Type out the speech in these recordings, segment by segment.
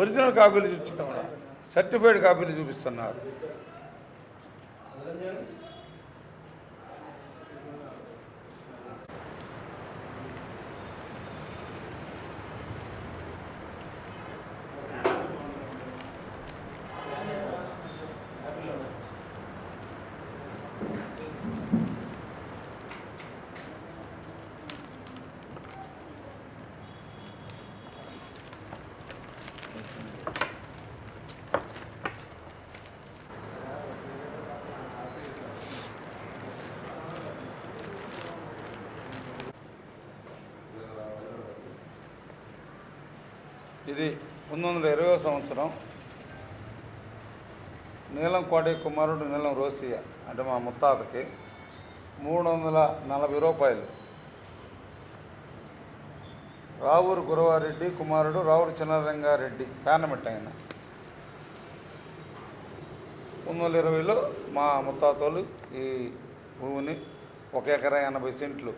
Original కాపీలు చూపించడం certified కాపీలు చూపిస్తున్నారు. ఇది పంతొమ్మిది వందల ఇరవై సంవత్సరం. నీలం కోటి కుమారుడు నీలం రోసియ అంటే మా ముత్తాతకి మూడు వందల నలభై రూపాయలు. రావూరు గురవారెడ్డి కుమారుడు రావూరు చిన్నరంగారెడ్డి పేనమిట్ట ఆయన. పంతొమ్మిది వందల ఇరవైలో మా ముత్తాతలు ఈ భూమిని ఒక ఎకరా ఎనభై సెంట్లు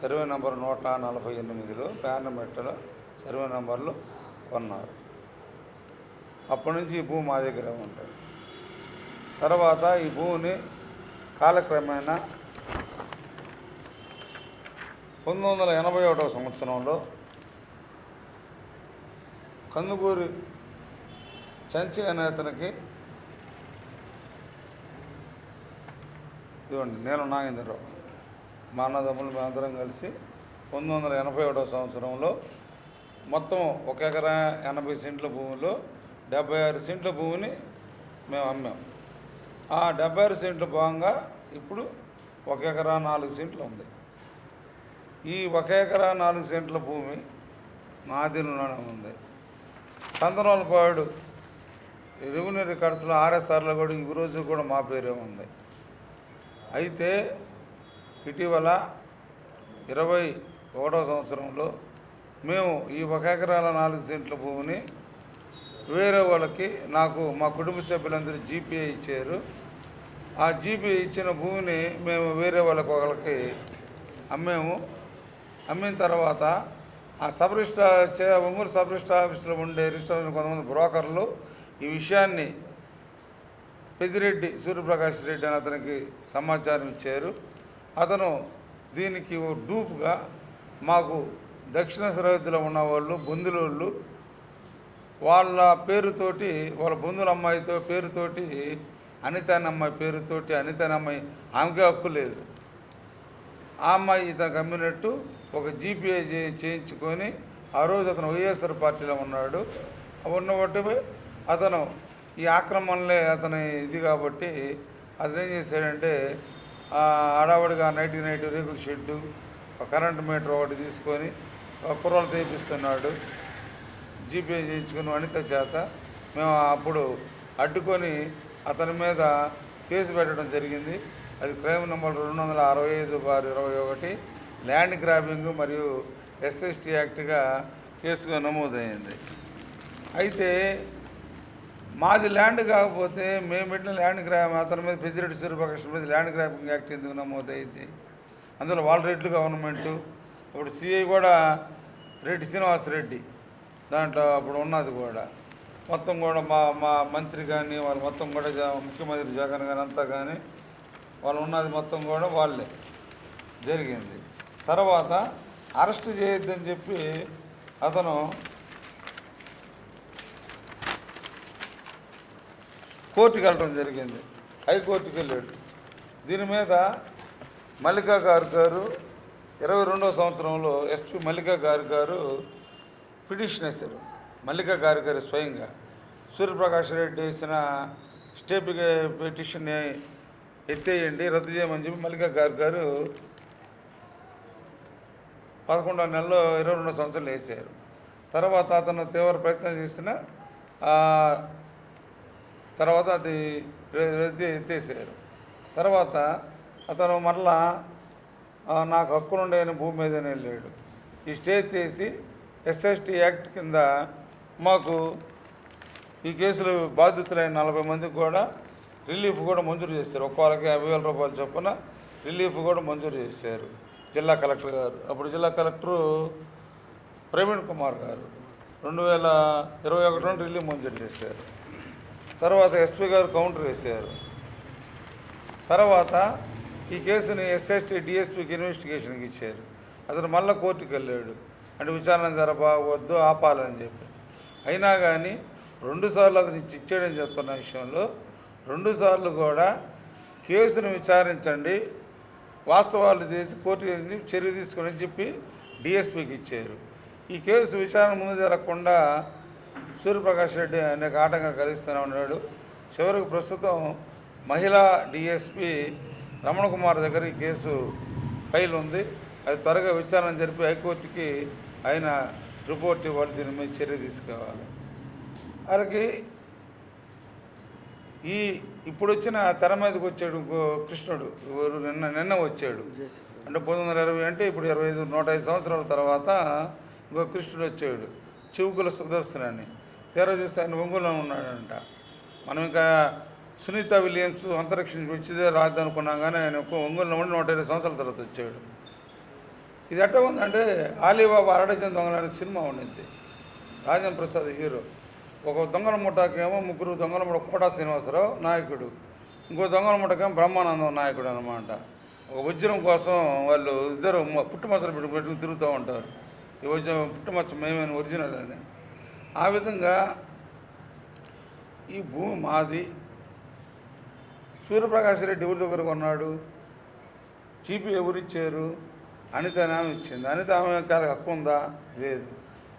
సర్వే నంబర్ నూట నలభై ఎనిమిదిలో పేనమిట్టలో సర్వే నంబర్లో కొన్నారు అప్పటి నుంచి ఈ భూమి మా దగ్గర ఉంటుంది. తర్వాత ఈ భూమిని కాలక్రమేణా పంతొమ్మిది వందల ఎనభై ఒకటవ సంవత్సరంలో కందుకూరి చంచి అనే అతనికి ఇదిగోండి నేను నాగేంద్రరావు మా అన్నదమ్ములు మేమందరం కలిసి పంతొమ్మిది వందల ఎనభై ఒకటో సంవత్సరంలో మొత్తం ఒక ఎకరా ఎనభై సెంట్ల భూమిలో డెబ్బై ఆరు సెంట్ల భూమిని మేము అమ్మాం. ఆ డెబ్బై ఆరు సెంట్ల భాగంగా ఇప్పుడు ఒక ఎకరా నాలుగు సెంట్లు ఉంది. ఈ ఒక ఎకరా నాలుగు సెంట్ల భూమి మా ఆధీనంలోనే ఉంది. సంతనోలపాడు రెవెన్యూ రికార్డ్స్లో ఆర్ఎస్ఆర్లో కూడా ఈ రోజు కూడా మా పేరే ఉంది. అయితే ఇటీవల ఇరవై ఒకటో సంవత్సరంలో మేము ఈ ఒక ఎకరాల నాలుగు సెంట్ల భూమిని వేరే వాళ్ళకి నాకు మా కుటుంబ సభ్యులందరూ జీపీఏ ఇచ్చారు. ఆ జీపీఏ ఇచ్చిన భూమిని మేము వేరే వాళ్ళకి ఒకరికి అమ్మాము. అమ్మిన తర్వాత ఆ sub registrar Onguru sub registrar ఆఫీస్లో ఉండే రిజిస్ట్రార్ కొంతమంది బ్రోకర్లు ఈ విషయాన్ని పెద్దిరెడ్డి సూర్యప్రకాష్ రెడ్డి అని అతనికి సమాచారం ఇచ్చారు. అతను దీనికి ఓ డూప్గా మాకు దక్షిణ సరిహద్దులో ఉన్న వాళ్ళు బొందులోళ్ళు వాళ్ళ పేరుతోటి వాళ్ళ బంధువుల అమ్మాయితో పేరుతోటి అనితానమ్మాయి పేరుతోటి అనితానమ్మాయి ఆమెకే హక్కు లేదు. ఆ అమ్మాయి ఇతను అమ్మినట్టు ఒక జీపీఏ చేయించుకొని ఆ రోజు అతను వైఎస్ఆర్ పార్టీలో ఉన్నాడు. ఉన్నబట్టి అతను ఈ ఆక్రమణలే అతని ఇది కాబట్టి అతను ఏం చేశాడంటే ఆ, నైట్కి నైట్ నైట్ రేకుల షెడ్డు కరెంట్ మీటర్ ఒకటి తీసుకొని కుర్రలు తీపిస్తున్నాడు. జీపే చేయించుకుని వనిత చేత మేము అప్పుడు అడ్డుకొని అతని మీద కేసు పెట్టడం జరిగింది. అది క్రైమ్ నెంబర్ రెండు వందల అరవై ఐదు బార్ ఇరవై ఒకటి ల్యాండ్ గ్రాబింగ్ మరియు ఎస్ఎస్టీ యాక్ట్గా కేసుగా నమోదైంది. అయితే మాది ల్యాండ్ కాకపోతే మేము పెట్టిన ల్యాండ్ గ్రా అతని మీద పెద్దిరెడ్డి సూర్యప్రకాష్ మీద ల్యాండ్ గ్రాబింగ్ యాక్ట్ ఎందుకు నమోదైంది? అందులో వాళ్ళ రెడ్లు గవర్నమెంటు ఇప్పుడు సిఐ కూడా రెడ్డి శ్రీనివాసరెడ్డి దాంట్లో అప్పుడు ఉన్నది కూడా. మొత్తం కూడా మా మా మంత్రి కానీ వాళ్ళు మొత్తం కూడా జ- ముఖ్యమంత్రి జగన్ కానీ అంతా కానీ వాళ్ళు ఉన్నది మొత్తం కూడా వాళ్ళే. జరిగింది. తర్వాత అరెస్ట్ చేయొద్దని చెప్పి అతను కోర్టుకి వెళ్ళడం జరిగింది. హైకోర్టుకి వెళ్ళాడు. దీని మీద మల్లికా గారు గారు ఇరవై రెండవ సంవత్సరంలో ఎస్పి మల్లికా గారు గారు పిటిషన్ వేశారు. మల్లికా గారు గారు స్వయంగా సూర్యప్రకాష్ రెడ్డి వేసిన స్టే పిటిషన్ ఎత్తేయండి రద్దు చేయమని చెప్పి మల్లికా గారు గారు పదకొండో నెలలో ఇరవై రెండో సంవత్సరాలు వేసారు తర్వాత అతను తీవ్ర ప్రయత్నం చేసిన తర్వాత అది రద్దు ఎత్తేసారు తర్వాత అతను మరలా నాకు హక్కులుండే భూమి మీదనే లేడు. ఈ స్టే చేసి ఎస్ఎస్టీ యాక్ట్ కింద మాకు ఈ కేసులు బాధితులైన నలభై మందికి కూడా రిలీఫ్ కూడా మంజూరు చేశారు. ఒక్కొక్కరికి యాభై వేల రూపాయలు చొప్పున రిలీఫ్ కూడా మంజూరు చేశారు. జిల్లా కలెక్టర్ గారు. అప్పుడు జిల్లా కలెక్టరు ప్రవీణ్ కుమార్ గారు రెండు వేల ఇరవై ఒకటి నుండి రిలీఫ్ మంజూరు చేశారు. తర్వాత ఎస్పీ గారు కౌంటర్ వేశారు. తర్వాత ఈ కేసుని ఎస్ఎస్టీ డిఎస్పీకి ఇన్వెస్టిగేషన్కి ఇచ్చారు. అతను మళ్ళీ కోర్టుకు వెళ్ళాడు. అంటే విచారణ జరపవద్దు ఆపాలని చెప్పి. అయినా కానీ రెండుసార్లు అతను ఇచ్చి ఇచ్చేయడం చెప్తున్న విషయంలో రెండుసార్లు కూడా కేసును విచారించండి వాస్తవాలు చేసి కోర్టు చర్య తీసుకొని చెప్పి డిఎస్పీకి ఇచ్చారు. ఈ కేసు విచారణ ముందు జరగకుండా సూర్యప్రకాష్ రెడ్డి అనేక ఆటంకాలు కలిగిస్తూనే ఉన్నాడు. చివరికి ప్రస్తుతం మహిళా డిఎస్పీ రమణ కుమార్ దగ్గర ఈ కేసు ఫైల్ ఉంది. అది త్వరగా విచారణ జరిపి హైకోర్టుకి ఆయన రిపోర్ట్ ఇవ్వాలి. దీని మీద చర్య తీసుకోవాలి. వారికి ఈ ఇప్పుడు వచ్చిన తెర మీదకి వచ్చాడు ఇంకో కృష్ణుడు. ఎవరు? నిన్న నిన్న వచ్చాడు. అంటే పంతొమ్మిది వందల ఇరవై అంటే ఇప్పుడు ఇరవై ఐదు నూట ఐదు సంవత్సరాల తర్వాత ఇంకో కృష్ణుడు వచ్చాడు. చివుకుల సుదర్శనని అని. తీరా చూస్తే ఆయన ఒంగోలో ఉన్నాడంట. మనం ఇంకా సునీత విలియమ్స్ అంతరిక్షం నుంచి వచ్చిదే రాదు అనుకున్నాం కానీ ఆయన ఒంగోలు ఉండి నూట ఇరవై సంవత్సరాల తర్వాత వచ్చాడు. ఇది ఎట్ట ఉందంటే ఆలీబాబా అరడచిన దొంగలు అనే సినిమా ఉండింది. రాజేంద్ర ప్రసాద్ హీరో. ఒక దొంగల ముఠాకేమో ముగ్గురు దొంగల ముఠ కోటా శ్రీనివాసరావు నాయకుడు. ఇంకో దొంగల ముఠకేమో బ్రహ్మానందం నాయకుడు అనమాట ఒక వజ్రం కోసం వాళ్ళు ఇద్దరు మ- పుట్టుమచ్చలు పెట్టుకుని తిరుగుతూ ఉంటారు. ఈ వజ్రం పుట్టుమచ్చ మేమైన ఒరిజినల్ అని. ఆ విధంగా ఈ భూమి మాది సూర్యప్రకాష్ రెడ్డి ఎవరి దగ్గర కొన్నాడు? చీపీ ఎవరిచ్చారు అనిత నామ ఇచ్చింది. అనిత ఆమె హక్కు ఉందా? లేదు.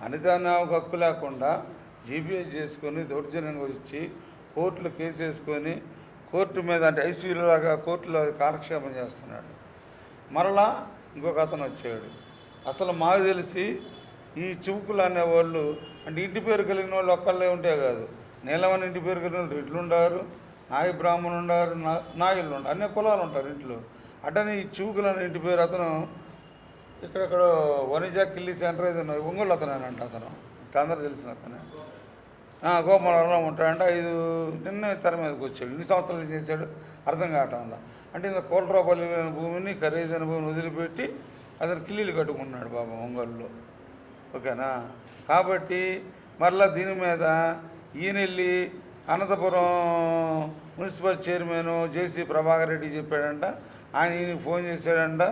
అనిత నామకు హక్కు లేకుండా జీపీఎస్ చేసుకొని దౌర్జన్యంగా ఇచ్చి కోర్టులో కేసు వేసుకొని కోర్టు మీద అంటే ఐసీయూలాగా కోర్టులో కాలక్షేపం చేస్తున్నాడు. మరలా ఇంకొక అతను వచ్చాడు. అసలు మాకు తెలిసి ఈ చివుకులు అనేవాళ్ళు అంటే ఇంటి పేరు కలిగిన వాళ్ళు ఒక్కళ్ళే ఉంటే కాదు. నీలమని ఇంటి పేరు కలిగిన వాళ్ళు రెడ్లు నాయ బ్రాహ్మణులు ఉండారు నా నాయుళ్ళు ఉండారు అన్ని కులాలు ఉంటారు ఇంట్లో. అట్టనే ఈ చూకులు అనే ఇంటి పేరు అతను ఇక్కడెక్కడ వనిజా కిల్లి సెంటర్ ఇది ఉన్నది. ఒంగోలు అతనేనంట అతను అందరూ తెలిసిన అతనే. గోపాలవరంలో గోపాలవరం ఉంటాడంట ఐదు నిన్న తెర మీదకి వచ్చాడు ఇన్ని సంవత్సరాలు చేశాడు అర్థం కావటం వల్ల. అంటే ఇంత కోట్ల రూపాయలు భూమిని ఖరీదైన భూమిని వదిలిపెట్టి అతను కిల్లీలు కట్టుకున్నాడు బాబా ఒంగోలులో. ఓకేనా? కాబట్టి మరలా దీని మీద ఈయన వెళ్ళి Anantapuram municipal chairman JC Prabhakar Reddy చెప్పాడంట. ఆయన ఈయనకి ఫోన్ చేశాడంట.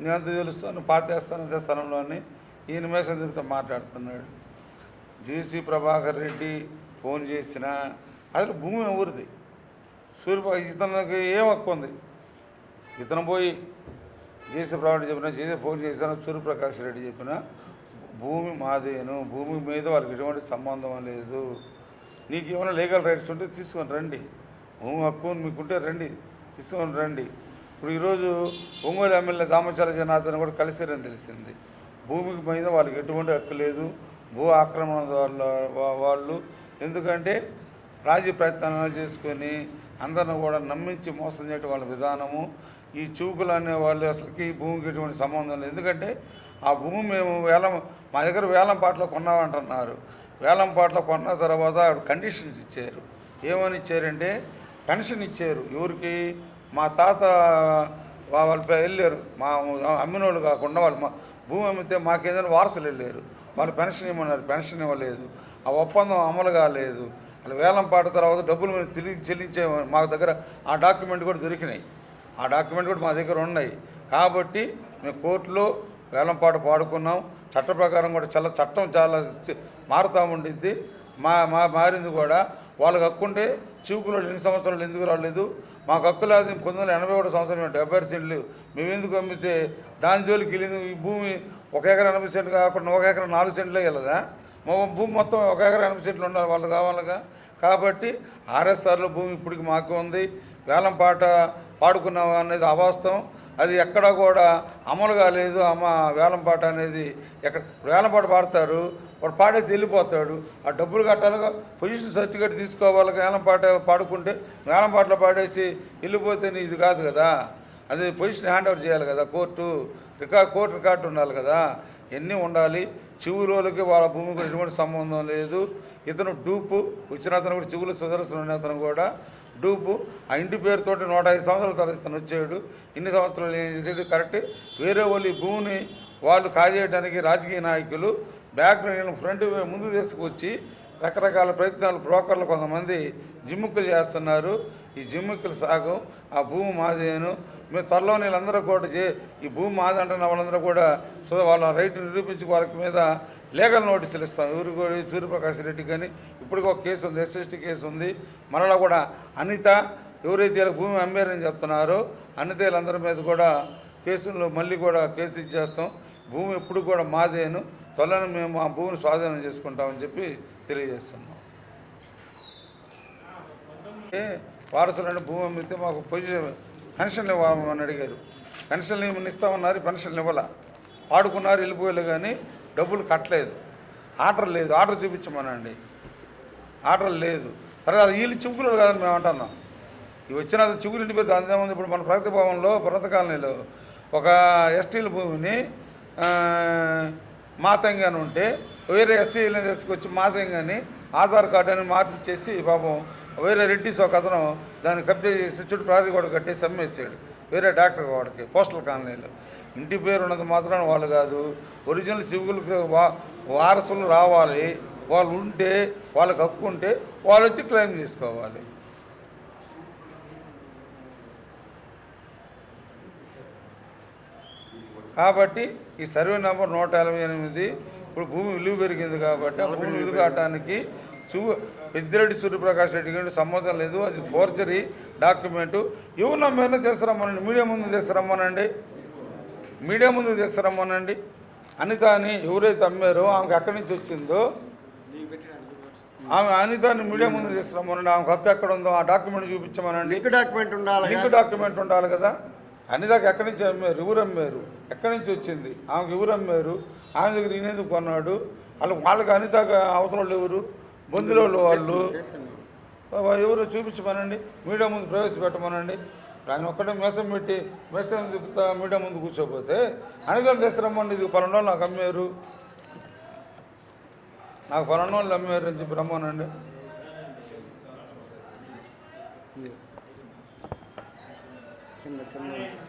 నేను అంత తెలుస్తాను పాతేస్తాను అదే స్థలంలోని ఈయన మీద చెప్తే మాట్లాడుతున్నాడు. జేసీ ప్రభాకర్ రెడ్డి ఫోన్ చేసిన అసలు భూమి ఎవరిది? సూర్యపా ఇతనికి ఏం హక్కు ఉంది? ఇతను పోయి జేసీ ప్రభాకర్ చెప్పిన చేసే ఫోన్ చేసిన సూర్యప్రకాష్ రెడ్డి చెప్పిన భూమి మాదేను భూమి మీద వాళ్ళకి ఎటువంటి సంబంధం లేదు. నీకు ఏమైనా లీగల్ రైట్స్ ఉంటే తీసుకొని రండి. భూమి హక్కు మీకుంటే రండి. తీసుకొని రండి. ఇప్పుడు ఈరోజు ఒంగోలు ఎమ్మెల్యే దామచాల జనార్దన్ కూడా కలిసారని తెలిసింది. భూమికి మీద వాళ్ళకి ఎటువంటి హక్కు లేదు. భూ ఆక్రమణ వాళ్ళు. ఎందుకంటే రాజీ ప్రయత్నాలు చేసుకొని అందరిని కూడా నమ్మించి మోసం చేయడం వాళ్ళ విధానము. ఈ చూకులు అనే వాళ్ళు అసలుకి ఈ భూమికి ఎటువంటి సంబంధం లేదు. ఎందుకంటే ఆ భూమి మేము వేలం మా దగ్గర వేలం పాటలో కొన్నామంటున్నారు. వేలం పాటలు కొన్న తర్వాత ఆవిడ కండిషన్స్ ఇచ్చారు. ఏమని ఇచ్చారంటే పెన్షన్ ఇచ్చారు. ఎవరికి? మా తాత వాళ్ళ వెళ్ళారు. మా అమ్మినోళ్ళు కాకుండా వాళ్ళు మా భూమి అమ్మితే మాకేదైనా వారసులు వెళ్ళారు. వాళ్ళు పెన్షన్ ఇవ్వమన్నారు. పెన్షన్ ఇవ్వలేదు. ఆ ఒప్పందం అమలు కాలేదు. వాళ్ళు వేలం పాట తర్వాత డబ్బులు మేము తిరిగి చెల్లించే మా దగ్గర ఆ డాక్యుమెంట్ కూడా దొరికినాయి. ఆ డాక్యుమెంట్ కూడా మా దగ్గర ఉన్నాయి. కాబట్టి మేము కోర్టులో వేలంపాట పాడుకున్నాం. చట్ట ప్రకారం కూడా చాలా చట్టం చాలా మారుతూ ఉండిద్ది. మా మా మారింది కూడా. వాళ్ళకి హక్కుంటే చివుకులో ఎన్ని సంవత్సరాలు ఎందుకు రాలేదు? మాకు హక్కు లేదు పంతొమ్మిది వందల ఎనభై ఒకటి సంవత్సరం డెబ్బై సెంట్లు మేము ఎందుకు అమ్మితే దాని జోలికి వెళ్ళింది? ఈ భూమి ఒక ఎకరా ఎనభై సెంట్లు కాకుండా ఒక ఎకరా నాలుగు సెంట్లే వెళ్ళదా? మా భూమి మొత్తం ఒక ఎకరా ఎనభై సెంట్లు ఉండాలి వాళ్ళు కావాలిగా. కాబట్టి ఆర్ఎస్ఆర్లో భూమి ఇప్పటికి మాకు ఉంది. వేలంపాట పాడుకున్నాం అనేది అవాస్తవం. అది ఎక్కడా కూడా అమలు కాలేదు అమ్మ వేలంపాట అనేది ఎక్కడ వేలంపాట పాడతారు. వాడు పాడేసి వెళ్ళిపోతాడు. ఆ డబ్బులు కట్టాలిగా పొజిషన్ సర్టిఫికేట్ తీసుకోవాలి. వేలంపాట పాడుకుంటే వేలంపాటలో పాడేసి వెళ్ళిపోతే నీ ఇది కాదు కదా. అది పొజిషన్ హ్యాండ్ ఓవర్ చేయాలి కదా కోర్టు. రికార్డ్ కోర్టు రికార్డు ఉండాలి కదా. ఎన్ని ఉండాలి? చివురోలకి వాళ్ళ భూమికి ఎటువంటి సంబంధం లేదు. ఇతను డూపు. వచ్చిన అతను కూడా చివులు సుదర్శన అతను కూడా డూపు ఆ ఇంటి పేరుతోటి నూట ఐదు సంవత్సరాల తర్వాత తను వచ్చాడు ఇన్ని సంవత్సరాలు ఏం చేసాడు కరెక్ట్ వేరే వాళ్ళు భూమిని వాళ్ళు కాజేయడానికి రాజకీయ నాయకులు బ్యాక్ ఫ్రంట్ ముందు తీసుకొచ్చి రకరకాల ప్రయత్నాలు బ్రోకర్లు కొంతమంది జిమ్ముక్కులు చేస్తున్నారు. ఈ జిమ్ముక్కులు సాగం ఆ భూమి మాదేను. మేము త్వరలో వీళ్ళందరూ కూడా చే ఈ భూమి మాది అంటున్న వాళ్ళందరూ కూడా సో వాళ్ళ రైట్ నిరూపించి వాళ్ళకి మీద లీగల్ నోటీసులు ఇస్తాం. ఎవరు కూడా సూర్యప్రకాష్ రెడ్డి కానీ ఇప్పటికి ఒక కేసు ఉంది ఎస్ఎస్టీ కేసు ఉంది. మరలా కూడా అనిత ఎవరైతే వీళ్ళ భూమి అమ్మారని చెప్తున్నారో అనిత వీళ్ళందరి మీద కూడా కేసుల్లో మళ్ళీ కూడా కేసు ఇచ్చేస్తాం. భూమి ఎప్పుడు కూడా మాదేను. త్వరలో మేము ఆ భూమిని స్వాధీనం చేసుకుంటామని చెప్పి తెలియజేస్తున్నాం. ఏ వారసులను భూమి అమ్మితే మాకు పొజిషన్ పెన్షన్లు ఇవ్వమని అడిగారు. పెన్షన్లు ఇస్తామన్నారు పెన్షన్లు ఇవ్వాల. వాడుకున్నారు వెళ్ళిపోయారు కానీ డబ్బులు కట్టలేదు. ఆర్డర్ లేదు. ఆర్డర్ చూపించమనండి. ఆర్డర్ లేదు. తర్వాత వీళ్ళు చివుకులు కాదని మేము అంటున్నాం. ఇవి వచ్చిన చివుకులు ఇంటిపోతే అంతేముంది ఇప్పుడు మన ప్రగతి భవన్లో పర్వత కాలనీలో ఒక ఎస్టీల భూమిని ఆ, మాతంగాని ఉంటే వేరే ఎస్సీలను తీసుకొచ్చి మాతంగాని ఆధార్ కార్డు అని మార్పిచ్చేసి పాపం వేరే రెడ్డిస్ ఒక అతను దాన్ని కబ్జా చేసి చుట్టూ ప్రాజెక్ట్ కూడా కట్టేసి అమ్మేసాడు. వేరే డాక్టర్ వాడికి పోస్టల్ కాలనీలో. ఇంటి పేరు ఉన్నది మాత్రం వాళ్ళు కాదు. ఒరిజినల్ చివుకులకు వా వారసులు రావాలి. వాళ్ళు ఉంటే వాళ్ళకి హక్కు ఉంటే వాళ్ళు వచ్చి క్లెయిమ్ చేసుకోవాలి. కాబట్టి ఈ సర్వే నెంబర్ నూట ఎనభై ఎనిమిది ఇప్పుడు భూమి విలువ పెరిగింది కాబట్టి ఆ భూమి విలువ కావడానికి చూ పెద్దిరెడ్డి సూర్యప్రకాష్ రెడ్డి గారికి సంబంధం లేదు. అది ఫోర్జరీ డాక్యుమెంటు. ఎవరు నమ్మేనా తీసుకురమ్మనండి మీడియా ముందు తీసుకురమ్మనండి మీడియా ముందు తీసుకురమ్మనండి అనిత అని ఎవరైతే అమ్మారో ఆమెకు ఎక్కడి నుంచి వచ్చిందో? ఆమె అనితని మీడియా ముందు తీసుకురమ్మనండి ఆమెకు హక్కు ఎక్కడ ఉందో ఆ డాక్యుమెంట్ చూపించమనండి. లింక్ డాక్యుమెంట్ ఉండాలి లింక్ డాక్యుమెంట్ ఉండాలి కదా. అన్నిదాకా ఎక్కడి నుంచి అమ్మారు? ఎవరు అమ్మారు? ఎక్కడి నుంచి వచ్చింది? ఆమెకు ఎవరు అమ్మారు? ఆమె దగ్గర ఈయన ఎందుకు కొన్నాడు? వాళ్ళకి వాళ్ళకి అనితాక అవతల వాళ్ళు ఎవరు? బొందిలో వాళ్ళు. ఎవరు చూపించమనండి? మీడియా ముందు ప్రవేశపెట్టమనండి. ఆయన ఒక్కటే మేసం పెట్టి మేసం చెప్తా మీడియా ముందు కూర్చోపోతే అనితను తెస్తారమ్మండి ఇది పన్నెండు నాకు అమ్మారు. నాకు పన్నెండు వాళ్ళు అమ్మారు అని చెప్పి రమ్మనండి. కింద కింద.